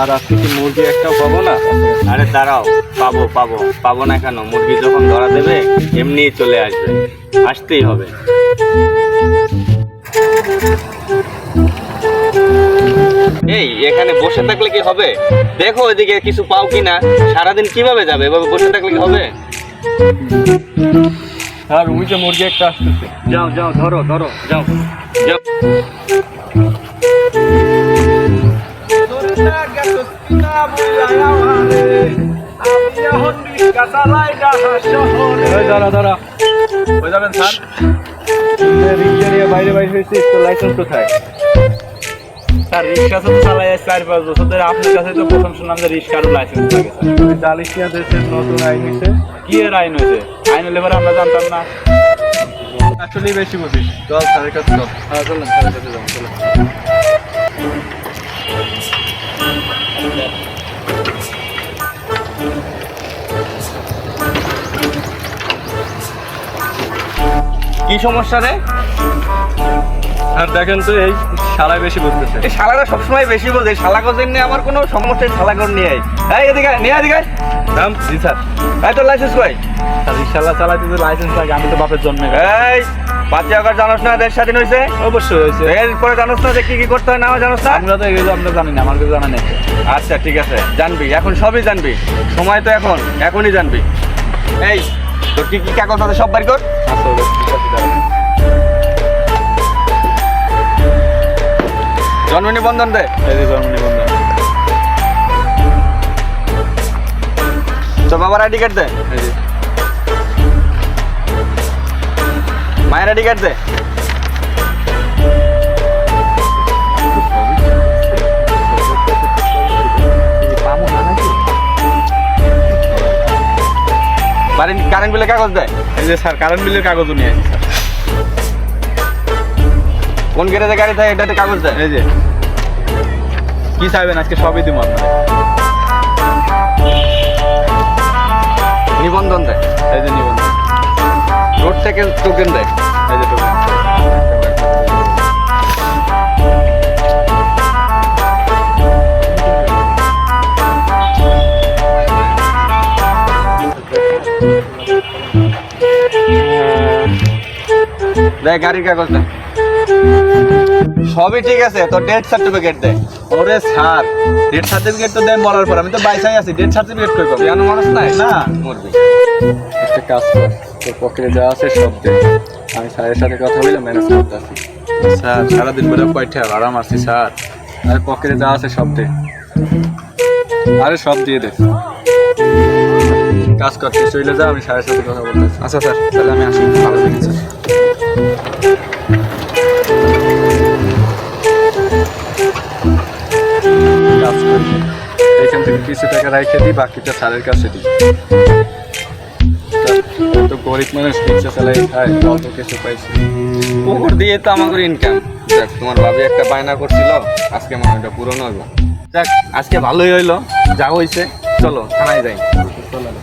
আর আজকে কি মুরগি একটাও পাবো না? আরে দাঁড়াও, পাবো পাবো পাবো না কেন? মুরগি যখন ধরা দেবে, এমনিই চলে আসবে। আসতেই হবে। এই, এখানে বসে থাকলে কি হবে? দেখো ওইদিকে কিছু পাও কিনা। সারাদিন কীভাবে যাবে? এভাবে বসে থাকলে কি হবে? আর ওই যে মুরগি একটা আসতেছে। যাও যাও, ধরো ধরো, যাও। যাও। বাইরে বাইরে হয়েছে তো লাইসেন্স কোথায়? স্যার রিক্সা তো চালাই চার পাঁচ বছর ধরে। আপনার কাছে তো প্রথম শুনলাম যে রিক্সার লাইসেন্স লাগে স্যার দেশের নতুন আইন হয়েছে। কি এর আইন হয়েছে? আইন হলে পরে আমরা জানতাম না। আসলেই বেশি বুঝিস। চল স্যারের কাছে চল হ্যাঁ চলেন স্যারের কাছে যাব চলো কি সমস্যা রে? আর দেখেন তো এই শালায় বেশি বুঝতেছে এই শালারা সবসময় বেশি বলছে শালা কোজেন নিয়ে আমার কোনো সমস্যা নেই, শালা কোন নিয়ে এই এদিকে নিয়ে এদিকে। নাম জি স্যার। এই তোর লাইসেন্স কই? স্যার রিক্সাওয়ালা চালাইতে তো লাইসেন্স লাগে আমি তো বাপের জন্মে। এই বাচ্চা আকার জানোস না দেশ স্বাধীন হয়েছে অবশ্যই হয়েছে। এরপরে জানোস না যে কি কি করতে হয় না জানোস না? আমরা তো এগুলো আমরা জানি না আমার কিছু জানা নেই। আচ্ছা ঠিক আছে জানবি এখন সবই জানবি। সময় তো এখন এখনই জানবি। এই তোর কি কি কাগজ আছে সব বাড়ি কর। জন্ম নিবন্ধন দে। জন্ম নিবন্ধন। তোর বাবার আইডি কার্ড দে। মায়ের আইডি কার্ড দে। বাড়ির কারেন্ট বিলের কাগজ দেয়? এই যে স্যার কারেন্ট বিলের কাগজও নিয়ে আসি স্যার। কোন গ্যারেজে গাড়ি থাকে এটাতে কাগজ দেয়? এই যে। কি চাইবেন? আজকে সবই দিব আপনার। দেয় গাড়ির কাগজ দেয় সবই ঠিক আছে, তোর ডেথ সার্টিফিকেট দেয় ওরে স্যার ডেট সার্টিফিকেট তো দেন মরার পর, আমি তো বাইসাই আছি ডেট সার্টিফিকেট কই পাবো? জানো মানুষ নাই? না। মরবি। একটা কাজ কর, তোর পকেটে যা আছে সব দে। আমি স্যারের সাথে কথা বলে ম্যানেজ করতে আসি। স্যার, সারাদিন ধরে কয়টা? আরাম আসছি স্যার। আরে পকেটে যা আছে সব দে। আরে সব দিয়ে দে। কাজ করতে চলে যা, আমি স্যারের সাথে কথা বলতে আচ্ছা স্যার, তাহলে আমি আসি। ভালো স্যার কাজ থেকে কিছু টাকা রেখে দিই, বাকিটা স্যারের কাছে দিই। তো গরিব মানুষ রিক্সা চালাই খায় অল্প কিছু পাইছি। পুকুর দিয়ে তো আমাদের ইনকাম দেখ, তোমার ভাবি একটা বায়না করছিল, আজকে মনে হয় পূরণ হইব। দেখ, আজকে ভালোই হইল, যা হইছে, চলো, থানায় যাই। চলেন